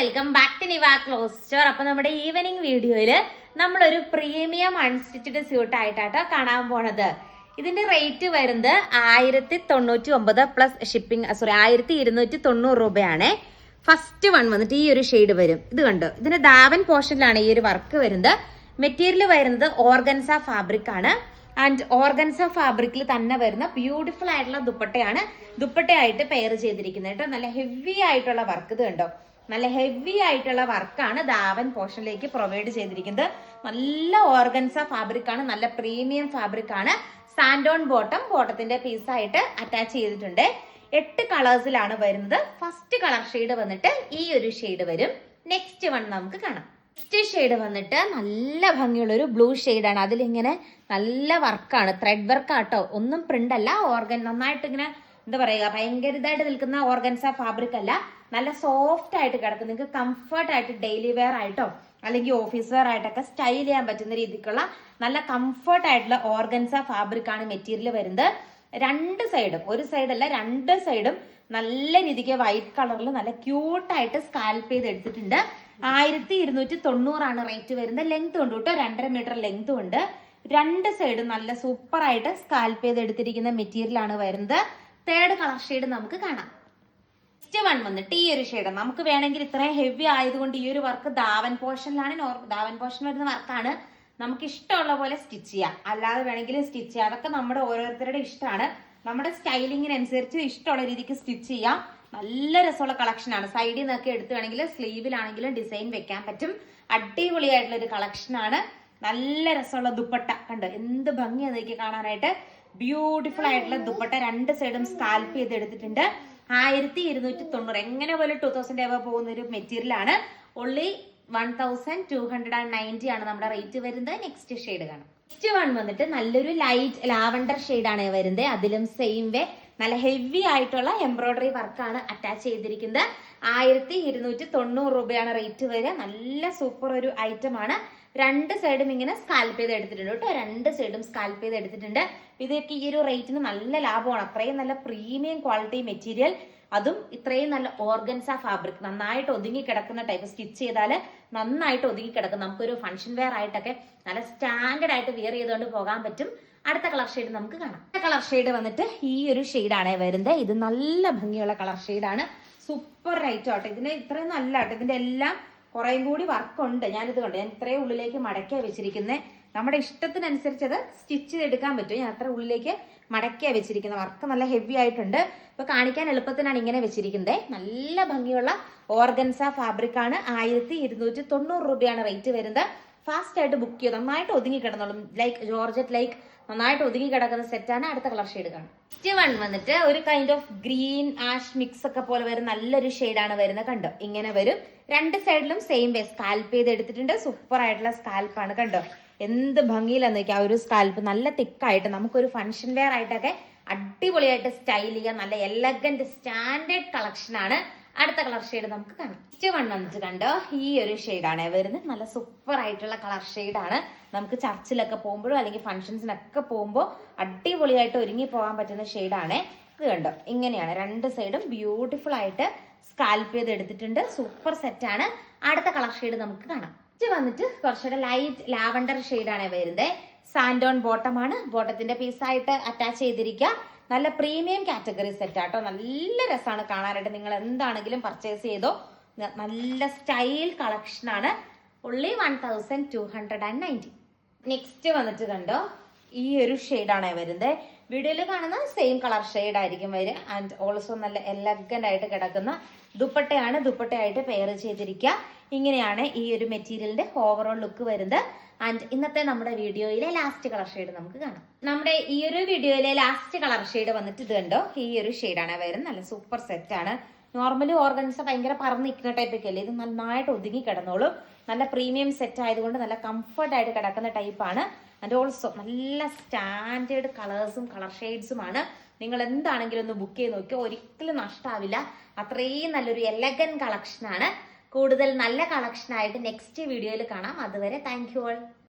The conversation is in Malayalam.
Welcome back to Niva clothes store അപ്പൊ നമ്മുടെ ഈവനിങ് വീഡിയോയിൽ നമ്മളൊരു പ്രീമിയം അൺസ്റ്റിച്ചഡ് സ്യൂട്ട് ആയിട്ടാട്ടോ കാണാൻ പോണത്. ഇതിന്റെ റേറ്റ് വരുന്നത് ആയിരത്തി തൊണ്ണൂറ്റി ഒമ്പത് പ്ലസ് ഷിപ്പിംഗ് സോറി ആയിരത്തി ഇരുന്നൂറ്റി തൊണ്ണൂറ് രൂപയാണ്. ഫസ്റ്റ് വൺ വന്നിട്ട് ഈ ഒരു ഷെയ്ഡ് വരും. ഇത് കണ്ടോ? ഇതിന്റെ ദാവൻ പോർഷനിലാണ് ഈ ഒരു വർക്ക് വരുന്നത്. മെറ്റീരിയൽ വരുന്നത് ഓർഗൻസ ഫാബ്രിക് ആണ്. ആൻഡ് ഓർഗൻസ ഫാബ്രിക്കിൽ തന്നെ വരുന്ന ബ്യൂട്ടിഫുൾ ആയിട്ടുള്ള ദുപ്പട്ടയാണ് ദുപ്പട്ടയായിട്ട് പെയർ ചെയ്തിരിക്കുന്നത് കേട്ടോ. നല്ല ഹെവി ആയിട്ടുള്ള വർക്ക് ഇത് കണ്ടോ? നല്ല ഹെവി ആയിട്ടുള്ള വർക്കാണ് ദാവൻ പോർഷനിലേക്ക് പ്രൊവൈഡ് ചെയ്തിരിക്കുന്നത്. നല്ല ഓർഗൻസ ഫാബ്രിക് ആണ് നല്ല പ്രീമിയം ഫാബ്രിക് ആണ്. സാൻഡോൺ ബോട്ടം ബോട്ടത്തിന്റെ പീസ് ആയിട്ട് അറ്റാച്ച് ചെയ്തിട്ടുണ്ട്. എട്ട് കളേഴ്സിലാണ് വരുന്നത്. ഫസ്റ്റ് കളർ ഷെയ്ഡ് വന്നിട്ട് ഈ ഒരു ഷെയ്ഡ് വരും. നെക്സ്റ്റ് വൺ നമുക്ക് കാണാം. നെക്സ്റ്റ് ഷെയ്ഡ് വന്നിട്ട് നല്ല ഭംഗിയുള്ള ഒരു ബ്ലൂ ആണ്. അതിലിങ്ങനെ നല്ല വർക്കാണ് ത്രെഡ് വർക്കാട്ടോ ഒന്നും പ്രിന്റ് അല്ല. ഓർഗൻ നന്നായിട്ട് ഇങ്ങനെ എന്താ പറയുക ഭയങ്കര ഇതായിട്ട് നിൽക്കുന്ന ഓർഗൻസ ഫാബ്രിക് അല്ല. നല്ല സോഫ്റ്റ് ആയിട്ട് കിടക്കും. നിങ്ങൾക്ക് കംഫർട്ട് ആയിട്ട് ഡെയിലി വെയർ ആയിട്ടോ അല്ലെങ്കിൽ ഓഫീസ് വെയർ ആയിട്ടൊക്കെ സ്റ്റൈൽ ചെയ്യാൻ പറ്റുന്ന രീതിക്കുള്ള നല്ല കംഫർട്ട് ആയിട്ടുള്ള ഓർഗൻസ ഫാബ്രിക് ആണ് മെറ്റീരിയൽ വരുന്നത്. രണ്ട് സൈഡും ഒരു സൈഡല്ല രണ്ട് സൈഡും നല്ല രീതിക്ക് വൈറ്റ് കളറിൽ നല്ല ക്യൂട്ടായിട്ട് സ്കാൽപ്പ് ചെയ്ത് എടുത്തിട്ടുണ്ട് ആയിരത്തി ഇരുന്നൂറ്റി തൊണ്ണൂറാണ് റേറ്റ് വരുന്നത്. ലെങ്ത് ഉണ്ട് കേട്ടോ രണ്ടര മീറ്റർ ലെങ്ത് ഉണ്ട്. രണ്ട് സൈഡും നല്ല സൂപ്പറായിട്ട് സ്കാൽപ്പ് ചെയ്ത് എടുത്തിരിക്കുന്ന മെറ്റീരിയൽ ആണ് വരുന്നത്. തേർഡ് കളർ ഷെയ്ഡ് നമുക്ക് കാണാം. നെക്സ്റ്റ് വൺ വന്നിട്ട് ഈ ഒരു ഷെയ്ഡ് നമുക്ക് വേണമെങ്കിൽ ഇത്രയും ഹെവി ആയതുകൊണ്ട് ഈ ഒരു വർക്ക് ദാവൻ പോർഷനിലാണ് ദാവൻ പോർഷൻ വരുന്ന വർക്കാണ് നമുക്ക് ഇഷ്ടമുള്ള പോലെ സ്റ്റിച്ച് ചെയ്യാം. അല്ലാതെ വേണമെങ്കിൽ സ്റ്റിച്ച് ചെയ്യാം. അതൊക്കെ നമ്മുടെ ഓരോരുത്തരുടെ ഇഷ്ടമാണ്. നമ്മുടെ സ്റ്റൈലിങ്ങിനനുസരിച്ച് ഇഷ്ടമുള്ള രീതിക്ക് സ്റ്റിച്ച് ചെയ്യാം. നല്ല രസമുള്ള കളക്ഷൻ ആണ്. സൈഡിൽ നിന്നൊക്കെ എടുത്തു വേണമെങ്കിൽ സ്ലീവിലാണെങ്കിലും ഡിസൈൻ വെക്കാൻ പറ്റും. അടിപൊളിയായിട്ടുള്ള ഒരു കളക്ഷൻ ആണ്. നല്ല രസമുള്ള ദുപ്പട്ട. കണ്ടോ? എന്ത് ഭംഗിയാണ് നോക്കി കാണാനായിട്ട്. ബ്യൂട്ടിഫുൾ ആയിട്ടുള്ള ദുപ്പട്ട രണ്ട് സൈഡും സ്കാൽപ്പ് ചെയ്ത് എടുത്തിട്ടുണ്ട്. ആയിരത്തി ഇരുന്നൂറ്റി തൊണ്ണൂറ് എങ്ങനെ പോലെ ടൂ തൗസൻഡ് എവ പോകുന്ന ഒരു മെറ്റീരിയൽ ആണ്. Only one thousand two hundred and ninety ആണ് നമ്മുടെ റേറ്റ് വരുന്നത്. നെക്സ്റ്റ് ഷെയ്ഡ് കാണാം. നെക്സ്റ്റ് വൺ വന്നിട്ട് നല്ലൊരു ലൈറ്റ് ലാവണ്ടർ ആണ് വരുന്നത്. അതിലും സെയിം വേ നല്ല ഹെവി ആയിട്ടുള്ള എംബ്രോയ്ഡറി വർക്കാണ് അറ്റാച്ച് ചെയ്തിരിക്കുന്നത്. ആയിരത്തി ഇരുന്നൂറ്റി തൊണ്ണൂറ് രൂപയാണ് റേറ്റ് വരിക. നല്ല സൂപ്പർ ഒരു ഐറ്റം ആണ്. രണ്ട് സൈഡും ഇങ്ങനെ സ്കാൽപ്പ് ചെയ്ത് എടുത്തിട്ടുണ്ട് കേട്ടോ. രണ്ട് സൈഡും സ്കാൽപ്പ് ചെയ്ത് എടുത്തിട്ടുണ്ട്. ഇതൊക്കെ ഈ ഒരു റേറ്റിന് നല്ല ലാഭമാണ്. അത്രയും നല്ല പ്രീമിയം ക്വാളിറ്റി മെറ്റീരിയൽ അതും ഇത്രയും നല്ല ഓർഗൻസ ഫാബ്രിക് നന്നായിട്ട് ഒതുങ്ങി കിടക്കുന്ന ടൈപ്പ് സ്റ്റിച്ച് ചെയ്താൽ നന്നായിട്ട് ഒതുങ്ങി കിടക്കും. നമുക്കൊരു ഫംഗ്ഷൻ വെയർ ആയിട്ടൊക്കെ നല്ല സ്റ്റാൻഡേർഡ് ആയിട്ട് വിയർ ചെയ്തുകൊണ്ട് പോകാൻ പറ്റും. അടുത്ത കളർ ഷെയ്ഡ് നമുക്ക് കാണാം. അടുത്ത കളർ ഷെയ്ഡ് വന്നിട്ട് ഈ ഒരു ഷെയ്ഡാണ് വരുന്നത് ഇത് നല്ല ഭംഗിയുള്ള കളർ ഷെയ്ഡാണ് സൂപ്പർ റൈറ്റ് ആട്ടോ ഇതിന് ഇത്രയും നല്ല ആട്ടോ ഇതിന്റെ എല്ലാം കുറേയും കൂടി വർക്കുണ്ട് ഞാനിത് കണ്ടു. ഞാൻ ഇത്രയും ഉള്ളിലേക്ക് മടക്കിയാണ് വെച്ചിരിക്കുന്നത് നമ്മുടെ ഇഷ്ടത്തിനനുസരിച്ച് അത് സ്റ്റിച്ച് ചെയ്തെടുക്കാൻ പറ്റും. ഞാൻ അത്ര ഉള്ളിലേക്ക് മടക്കിയാണ് വെച്ചിരിക്കുന്നത്. വർക്ക് നല്ല ഹെവി ആയിട്ടുണ്ട്. ഇപ്പൊ കാണിക്കാൻ എളുപ്പത്തിനാണ് ഇങ്ങനെ വെച്ചിരിക്കുന്നത്. നല്ല ഭംഗിയുള്ള ഓർഗൻസ ഫാബ്രിക് ആണ് ആയിരത്തി ഇരുന്നൂറ്റി തൊണ്ണൂറ് രൂപയാണ് റേറ്റ് വരുന്നത്. ഫാസ്റ്റ് ആയിട്ട് ബുക്ക് ചെയ്യും നന്നായിട്ട് ഒതുങ്ങി കിടന്നോളും. ലൈക്ക് ജോർജറ്റ് ലൈക്ക് നന്നായിട്ട് ഒതുങ്ങി കിടക്കുന്ന സെറ്റാണ് അടുത്ത കളർ ഷെയ്ഡ് കാണും. നെക്സ്റ്റ് വൺ വന്നിട്ട് ഒരു kind of green ash mix ഒക്കെ പോലെ വരുന്ന നല്ലൊരു ഷെയ്ഡാണ് വരുന്നത്. കണ്ടോ? ഇങ്ങനെ വരും. രണ്ട് സൈഡിലും സെയിം വേ സ്കാൽപ്പ് ചെയ്ത് എടുത്തിട്ടുണ്ട്. സൂപ്പർ ആയിട്ടുള്ള സ്കാൽപ്പാണ് കണ്ടോ? എന്ത് ഭംഗിയിലാന്ന് വെച്ചാൽ ആ ഒരു സ്കാൽപ്പ് നല്ല തിക്കായിട്ട് നമുക്കൊരു ഫംഗ്ഷൻ വെയർ ആയിട്ടൊക്കെ അടിപൊളിയായിട്ട് സ്റ്റൈൽ ചെയ്യാൻ നല്ല എലഗന്റ് സ്റ്റാൻഡേർഡ് കളക്ഷൻ ആണ്. അടുത്ത കളർ ഷെയ്ഡ് നമുക്ക് കാണാം. നെക്സ്റ്റ് വൺ വന്നിട്ട് കണ്ടോ? ഈ ഒരു ഷെയ്ഡാണ് വരുന്നത്. നല്ല സൂപ്പർ ആയിട്ടുള്ള കളർ ഷെയ്ഡാണ് നമുക്ക് ചർച്ചിലൊക്കെ പോകുമ്പോഴും അല്ലെങ്കിൽ ഫംഗ്ഷൻസിനൊക്കെ പോകുമ്പോൾ അടിപൊളിയായിട്ട് ഒരുങ്ങി പോകാൻ പറ്റുന്ന ഷെയ്ഡാണ് ഇത് കണ്ടോ? ഇങ്ങനെയാണ്. രണ്ട് സൈഡും ബ്യൂട്ടിഫുൾ ആയിട്ട് സ്കാൽപ്പ് ചെയ്ത് എടുത്തിട്ടുണ്ട്. സൂപ്പർ സെറ്റ് ആണ്. അടുത്ത കളർ ഷെയ്ഡ് നമുക്ക് കാണാം. ഇത് വന്നിട്ട് കുറച്ചുകൂടെ ലൈറ്റ് ലാവണ്ടർ ഷെയ്ഡാണ് വരുന്നത് സാൻഡോൺ ആണ്. ബോട്ടത്തിന്റെ പീസായിട്ട് അറ്റാച്ച് ചെയ്തിരിക്കുക. നല്ല പ്രീമിയം കാറ്റഗറി സെറ്റ് ആട്ടോ നല്ല രസമാണ് കാണാനായിട്ട്. നിങ്ങൾ എന്താണെങ്കിലും പർച്ചേസ് ചെയ്തോ. നല്ല സ്റ്റൈൽ കളക്ഷൻ ആണ്. Only one thousand two hundred and ninety next വന്നിട്ട് കണ്ടോ? ഈ ഒരു ഷെയ്ഡാണ് വരുന്നത് വീഡിയോയിൽ കാണുന്ന സെയിം കളർ ഷെയ്ഡ് ആയിരിക്കും വരിക. ആൻഡ് ഓൾസോ നല്ല എലഗന്റ് ആയിട്ട് കിടക്കുന്ന ദുപ്പട്ടയാണ് ദുപ്പട്ടയായിട്ട് പെയർ ചെയ്തിരിക്കുക. ഇങ്ങനെയാണ് ഈ ഒരു മെറ്റീരിയലിന്റെ ഓവറോൾ ലുക്ക് വരുന്നത്. ആൻഡ് ഇന്നത്തെ നമ്മുടെ വീഡിയോയിലെ ലാസ്റ്റ് കളർ ഷെയ്ഡ് നമുക്ക് കാണാം. നമ്മുടെ ഈ ഒരു വീഡിയോയിലെ ലാസ്റ്റ് കളർ ഷെയ്ഡ് വന്നിട്ട് ഇത് കണ്ടോ? ഈ ഒരു ഷെയ്ഡാണ് വരുന്നത് നല്ല സൂപ്പർ സെറ്റ് ആണ്. നോർമലി ഓർഗൻസ ഭയങ്കര പറന്ന് നിൽക്കുന്ന ടൈപ്പൊക്കെ അല്ലേ? ഇത് നന്നായിട്ട് ഒതുങ്ങി കിടന്നോളും. നല്ല പ്രീമിയം സെറ്റ് ആയതുകൊണ്ട് നല്ല കംഫർട്ട് ആയിട്ട് കിടക്കുന്ന ടൈപ്പാണ് ആൻഡ് ഓൾസോ നല്ല സ്റ്റാൻഡേർഡ് കളേഴ്സും കളർ ഷെയ്ഡ്സുമാണ് നിങ്ങൾ എന്താണെങ്കിലും ഒന്ന് ബുക്ക് ചെയ്ത് നോക്കിയോ ഒരിക്കലും നഷ്ടാവില്ല. അത്രയും നല്ലൊരു എലഗൻ കളക്ഷനാണ് കൂടുതൽ നല്ല കളക്ഷനായിട്ട് നെക്സ്റ്റ് വീഡിയോയിൽ കാണാം. അതുവരെ താങ്ക് യു ഓൾ